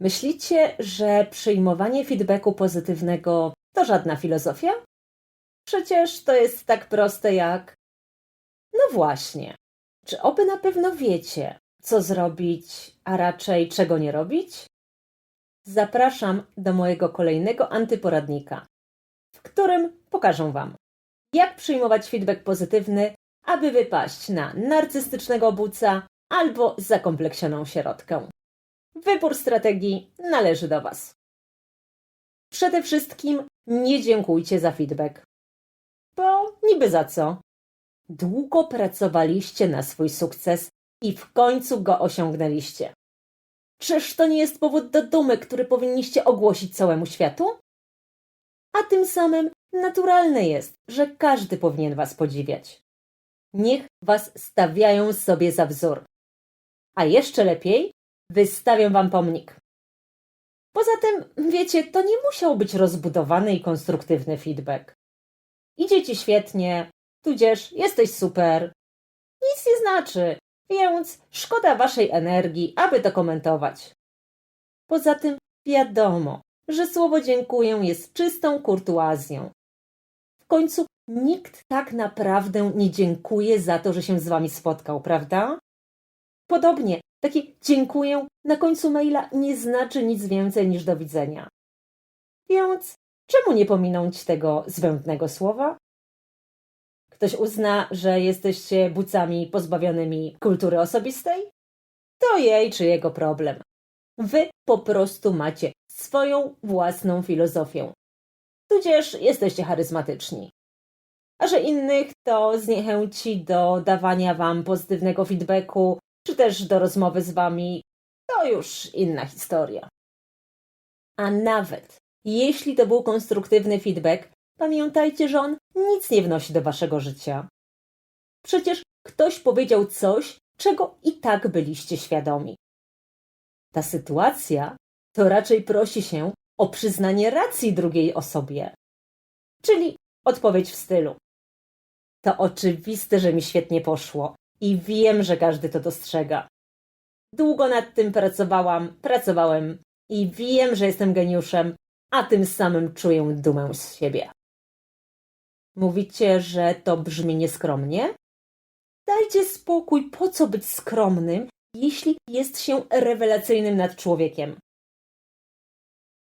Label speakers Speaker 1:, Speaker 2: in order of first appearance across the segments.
Speaker 1: Myślicie, że przyjmowanie feedbacku pozytywnego to żadna filozofia? Przecież to jest tak proste jak. No właśnie. Czy oby na pewno wiecie, co zrobić, a raczej czego nie robić? Zapraszam do mojego kolejnego antyporadnika, w którym pokażę Wam, jak przyjmować feedback pozytywny, aby wypaść na narcystycznego buca albo zakompleksioną środkę. Wybór strategii należy do Was. Przede wszystkim nie dziękujcie za feedback. Bo niby za co? Długo pracowaliście na swój sukces i w końcu go osiągnęliście. Czyż to nie jest powód do dumy, który powinniście ogłosić całemu światu? A tym samym naturalne jest, że każdy powinien Was podziwiać. Niech Was stawiają sobie za wzór. A jeszcze lepiej, wystawię Wam pomnik. Poza tym, wiecie, to nie musiał być rozbudowany i konstruktywny feedback. Idzie Ci świetnie, tudzież jesteś super. Nic nie znaczy, więc szkoda Waszej energii, aby to komentować. Poza tym wiadomo, że słowo dziękuję jest czystą kurtuazją. W końcu nikt tak naprawdę nie dziękuje za to, że się z Wami spotkał, prawda? Podobnie, takie dziękuję na końcu maila nie znaczy nic więcej niż do widzenia. Więc czemu nie pominąć tego zbędnego słowa? Ktoś uzna, że jesteście bucami pozbawionymi kultury osobistej? To jej czy jego problem. Wy po prostu macie swoją własną filozofię. Tudzież jesteście charyzmatyczni. A że innych to zniechęci do dawania wam pozytywnego feedbacku, czy też do rozmowy z wami, to już inna historia. A nawet jeśli to był konstruktywny feedback, pamiętajcie, że on nic nie wnosi do waszego życia. Przecież ktoś powiedział coś, czego i tak byliście świadomi. Ta sytuacja to raczej prosi się o przyznanie racji drugiej osobie. Czyli odpowiedź w stylu: To oczywiste, że mi świetnie poszło i wiem, że każdy to dostrzega. Długo nad tym pracowałam, pracowałem i wiem, że jestem geniuszem, a tym samym czuję dumę z siebie. Mówicie, że to brzmi nieskromnie? Dajcie spokój, po co być skromnym, jeśli jest się rewelacyjnym nad człowiekiem.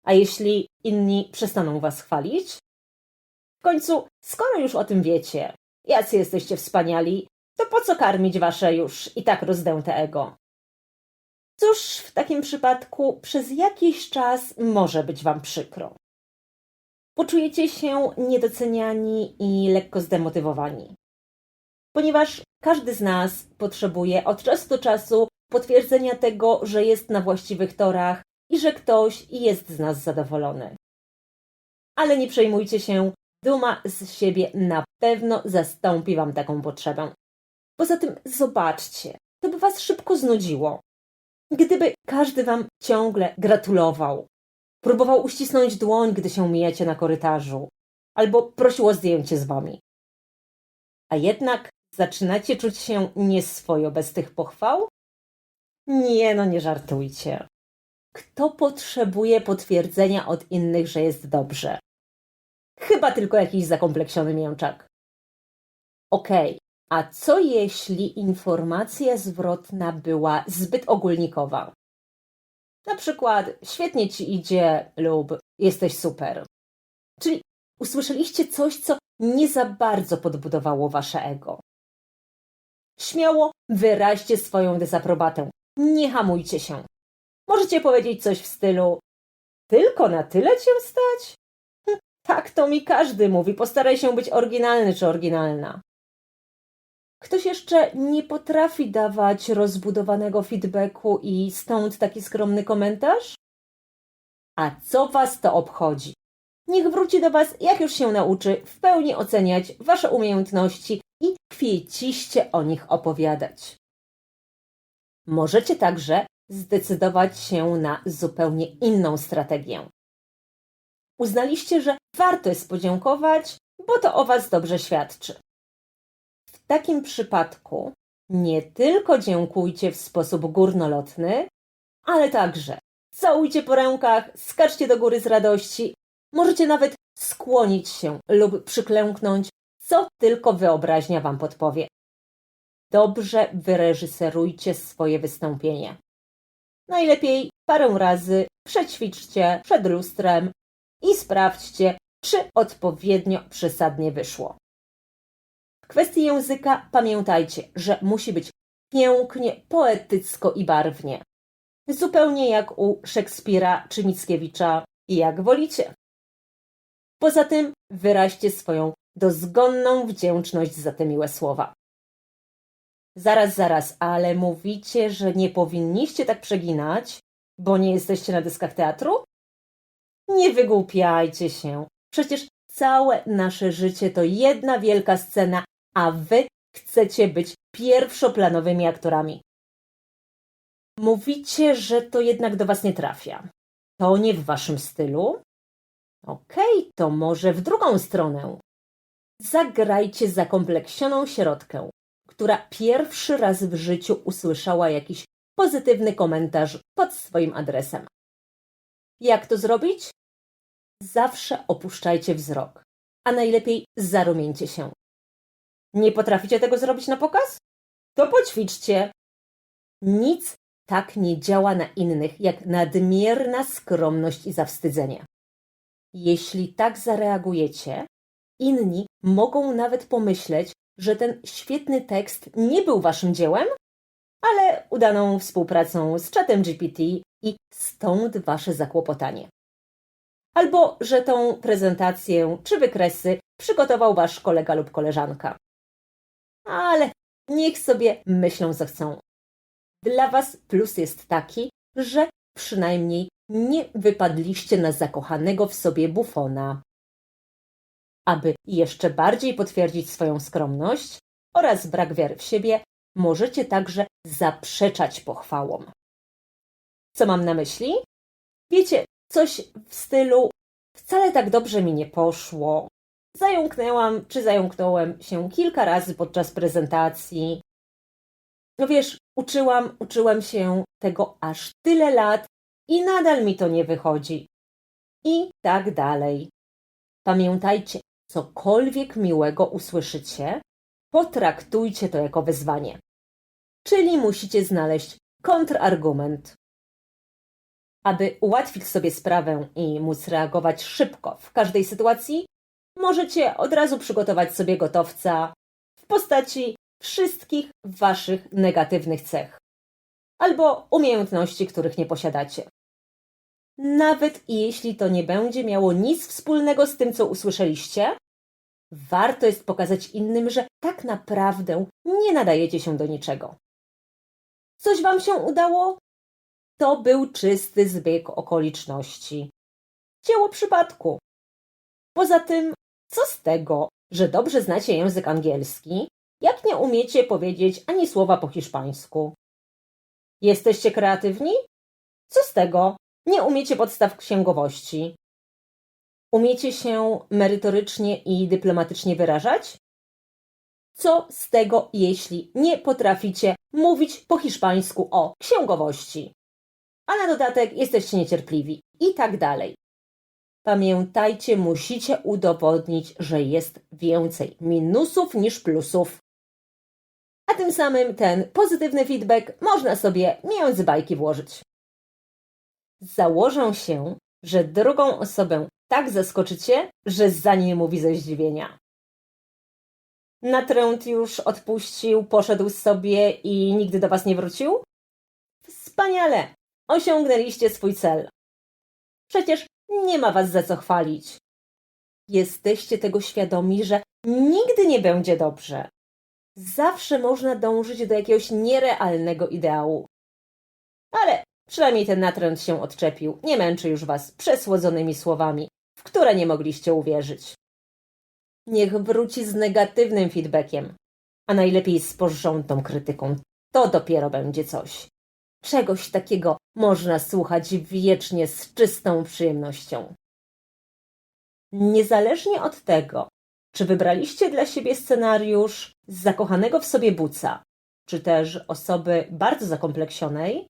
Speaker 1: A jeśli inni przestaną was chwalić? W końcu, skoro już o tym wiecie, jacy jesteście wspaniali, to po co karmić wasze już i tak rozdęte ego? Cóż, w takim przypadku przez jakiś czas może być wam przykro. Poczujecie się niedoceniani i lekko zdemotywowani. Ponieważ każdy z nas potrzebuje od czasu do czasu potwierdzenia tego, że jest na właściwych torach i że ktoś jest z nas zadowolony. Ale nie przejmujcie się, duma z siebie na pewno zastąpi wam taką potrzebę. Poza tym zobaczcie, to by was szybko znudziło. Gdyby każdy wam ciągle gratulował, próbował uścisnąć dłoń, gdy się mijacie na korytarzu, albo prosił o zdjęcie z wami. A jednak zaczynacie czuć się nieswojo bez tych pochwał? Nie, no nie żartujcie. Kto potrzebuje potwierdzenia od innych, że jest dobrze? Chyba tylko jakiś zakompleksiony mięczak. Okej, okay. A co jeśli informacja zwrotna była zbyt ogólnikowa? Na przykład świetnie ci idzie lub jesteś super. Czyli usłyszeliście coś, co nie za bardzo podbudowało wasze ego. Śmiało wyraźcie swoją dezaprobatę. Nie hamujcie się. Możecie powiedzieć coś w stylu: Tylko na tyle cię stać? Hm, tak to mi każdy mówi. Postaraj się być oryginalny czy oryginalna. Ktoś jeszcze nie potrafi dawać rozbudowanego feedbacku i stąd taki skromny komentarz? A co was to obchodzi? Niech wróci do was, jak już się nauczy w pełni oceniać wasze umiejętności i kwieciście o nich opowiadać. Możecie także zdecydować się na zupełnie inną strategię. Uznaliście, że warto jest podziękować, bo to o Was dobrze świadczy. Takim przypadku nie tylko dziękujcie w sposób górnolotny, ale także całujcie po rękach, skaczcie do góry z radości. Możecie nawet skłonić się lub przyklęknąć, co tylko wyobraźnia wam podpowie. Dobrze wyreżyserujcie swoje wystąpienie. Najlepiej parę razy przećwiczcie przed lustrem i sprawdźcie, czy odpowiednio przesadnie wyszło. Kwestii języka pamiętajcie, że musi być pięknie, poetycko i barwnie. Zupełnie jak u Szekspira czy Mickiewicza, jak wolicie. Poza tym wyraźcie swoją dozgonną wdzięczność za te miłe słowa. Zaraz, zaraz, ale mówicie, że nie powinniście tak przeginać, bo nie jesteście na dyskach teatru? Nie wygłupiajcie się. Przecież całe nasze życie to jedna wielka scena, a wy chcecie być pierwszoplanowymi aktorami. Mówicie, że to jednak do was nie trafia. To nie w waszym stylu? Okej, to może w drugą stronę. Zagrajcie zakompleksioną środkę, która pierwszy raz w życiu usłyszała jakiś pozytywny komentarz pod swoim adresem. Jak to zrobić? Zawsze opuszczajcie wzrok, a najlepiej zarumieńcie się. Nie potraficie tego zrobić na pokaz? To poćwiczcie. Nic tak nie działa na innych jak nadmierna skromność i zawstydzenie. Jeśli tak zareagujecie, inni mogą nawet pomyśleć, że ten świetny tekst nie był waszym dziełem, ale udaną współpracą z czatem GPT i stąd wasze zakłopotanie. Albo że tą prezentację czy wykresy przygotował wasz kolega lub koleżanka. Ale niech sobie myślą, co chcą. Dla was plus jest taki, że przynajmniej nie wypadliście na zakochanego w sobie bufona. Aby jeszcze bardziej potwierdzić swoją skromność oraz brak wiary w siebie, możecie także zaprzeczać pochwałom. Co mam na myśli? Wiecie, coś w stylu wcale tak dobrze mi nie poszło. Zająknęłam czy zająknąłem się kilka razy podczas prezentacji. No wiesz, uczyłam, uczyłem się tego aż tyle lat i nadal mi to nie wychodzi. I tak dalej. Pamiętajcie, cokolwiek miłego usłyszycie, potraktujcie to jako wyzwanie. Czyli musicie znaleźć kontrargument. Aby ułatwić sobie sprawę i móc reagować szybko w każdej sytuacji, możecie od razu przygotować sobie gotowca w postaci wszystkich waszych negatywnych cech albo umiejętności, których nie posiadacie. Nawet jeśli to nie będzie miało nic wspólnego z tym, co usłyszeliście, warto jest pokazać innym, że tak naprawdę nie nadajecie się do niczego. Coś wam się udało? To był czysty zbieg okoliczności. Dzieło przypadku. Poza tym, co z tego, że dobrze znacie język angielski, jak nie umiecie powiedzieć ani słowa po hiszpańsku? Jesteście kreatywni? Co z tego? Nie umiecie podstaw księgowości. Umiecie się merytorycznie i dyplomatycznie wyrażać? Co z tego, jeśli nie potraficie mówić po hiszpańsku o księgowości? A na dodatek jesteście niecierpliwi i tak dalej. Pamiętajcie, musicie udowodnić, że jest więcej minusów niż plusów. A tym samym ten pozytywny feedback można sobie między bajki włożyć. Założę się, że drugą osobę tak zaskoczycie, że za nie mówi ze zdziwienia. Natręt już odpuścił, poszedł sobie i nigdy do was nie wrócił? Wspaniale! Osiągnęliście swój cel. Przecież nie ma was za co chwalić. Jesteście tego świadomi, że nigdy nie będzie dobrze. Zawsze można dążyć do jakiegoś nierealnego ideału. Ale przynajmniej ten natręt się odczepił, nie męczy już was przesłodzonymi słowami, w które nie mogliście uwierzyć. Niech wróci z negatywnym feedbackiem, a najlepiej z porządną krytyką. To dopiero będzie coś. Czegoś takiego można słuchać wiecznie z czystą przyjemnością. Niezależnie od tego, czy wybraliście dla siebie scenariusz zakochanego w sobie buca, czy też osoby bardzo zakompleksionej,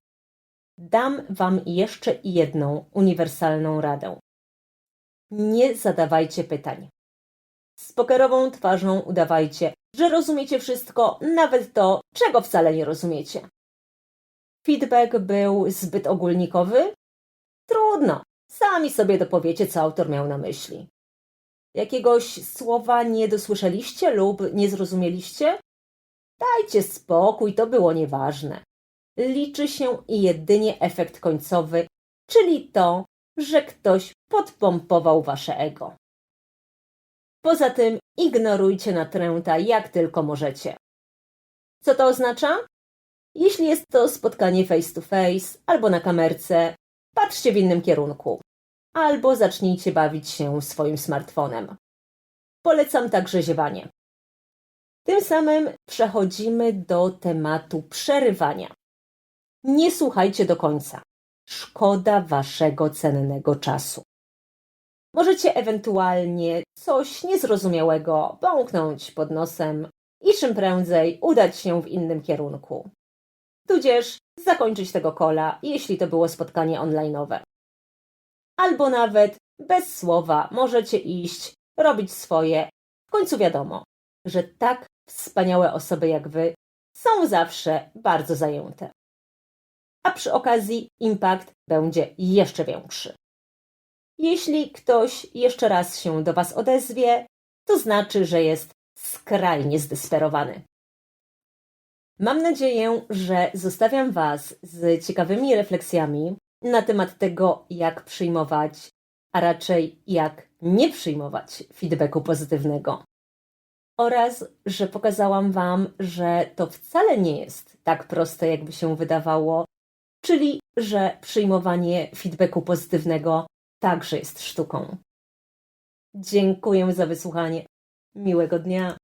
Speaker 1: dam Wam jeszcze jedną uniwersalną radę. Nie zadawajcie pytań. Z pokerową twarzą udawajcie, że rozumiecie wszystko, nawet to, czego wcale nie rozumiecie. Feedback był zbyt ogólnikowy? Trudno, sami sobie dopowiecie, co autor miał na myśli. Jakiegoś słowa nie dosłyszeliście lub nie zrozumieliście? Dajcie spokój, to było nieważne. Liczy się jedynie efekt końcowy, czyli to, że ktoś podpompował wasze ego. Poza tym ignorujcie natręta jak tylko możecie. Co to oznacza? Jeśli jest to spotkanie face to face albo na kamerce, patrzcie w innym kierunku. Albo zacznijcie bawić się swoim smartfonem. Polecam także ziewanie. Tym samym przechodzimy do tematu przerywania. Nie słuchajcie do końca. Szkoda waszego cennego czasu. Możecie ewentualnie coś niezrozumiałego bąknąć pod nosem i czym prędzej udać się w innym kierunku. Tudzież zakończyć tego kola, jeśli to było spotkanie online'owe. Albo nawet bez słowa możecie iść, robić swoje. W końcu wiadomo, że tak wspaniałe osoby jak wy są zawsze bardzo zajęte. A przy okazji impact będzie jeszcze większy. Jeśli ktoś jeszcze raz się do Was odezwie, to znaczy, że jest skrajnie zdesperowany. Mam nadzieję, że zostawiam Was z ciekawymi refleksjami na temat tego, jak przyjmować, a raczej jak nie przyjmować feedbacku pozytywnego. Oraz, że pokazałam Wam, że to wcale nie jest tak proste, jakby się wydawało, czyli że przyjmowanie feedbacku pozytywnego także jest sztuką. Dziękuję za wysłuchanie. Miłego dnia.